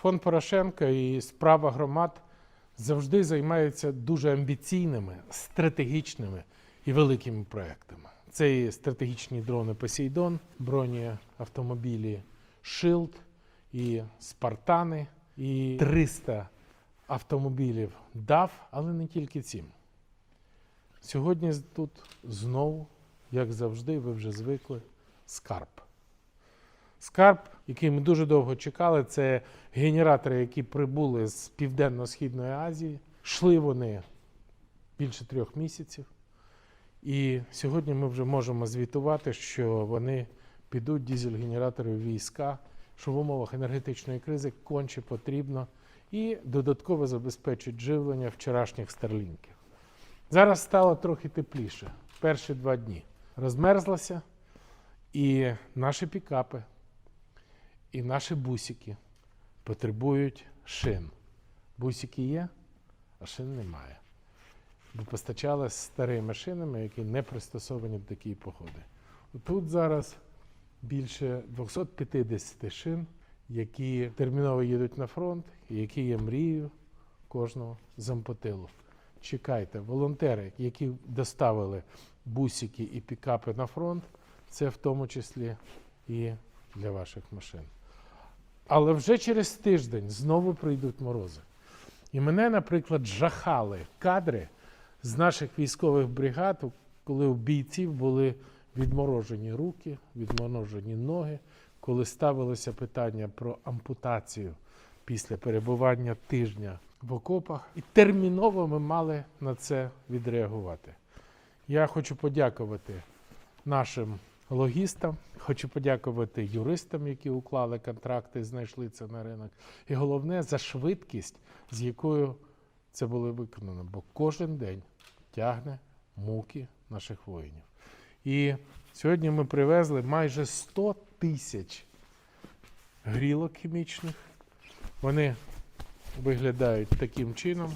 Фонд Порошенка і справа громад завжди займаються дуже амбіційними, стратегічними і великими проектами. Це і стратегічні дрони Посейдон, бронеавтомобілі Шилд, і Спартани, і 300 автомобілів DAF, але не тільки цим. Сьогодні тут знову, як завжди, ви вже звикли, скарб. Скарб, який ми дуже довго чекали, це генератори, які прибули з Південно-Східної Азії. Шли вони більше трьох місяців. І сьогодні ми вже можемо звітувати, що вони підуть дізель-генератори війська, що в умовах енергетичної кризи конче потрібно і додатково забезпечують живлення вчорашніх старлінків. Зараз стало трохи тепліше. Перші два дні розмерзлося, і наші пікапи, і наші бусики потребують шин. Бусики є, а шин немає. Бо постачали старими шинами, які не пристосовані до такої погоди. Тут зараз більше 250 шин, які терміново їдуть на фронт, і які є мрією кожного зампотилу. Чекайте, волонтери, які доставили бусики і пікапи на фронт, це в тому числі і для ваших машин. Але вже через тиждень знову прийдуть морози. І мене, наприклад, жахали кадри з наших військових бригад, коли у бійців були відморожені руки, відморожені ноги, коли ставилося питання про ампутацію після перебування тижня в окопах. І терміново ми мали на це відреагувати. Я хочу подякувати нашим логістам, хочу подякувати юристам, які уклали контракти знайшли це на ринок. І головне за швидкість, з якою це було виконано, бо кожен день тягне муки наших воїнів. І сьогодні ми привезли майже 100 тисяч грілок хімічних. Вони виглядають таким чином.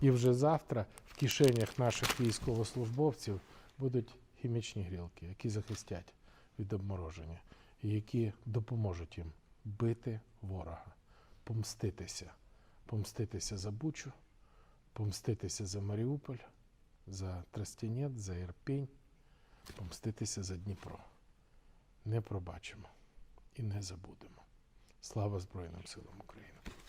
І вже завтра кишенях наших військовослужбовців будуть хімічні грілки, які захистять від обмороження, і які допоможуть їм бити ворога, помститися, помститися за Бучу, помститися за Маріуполь, за Тростянець, за Ірпінь, помститися за Дніпро. Не пробачимо і не забудемо. Слава Збройним силам України!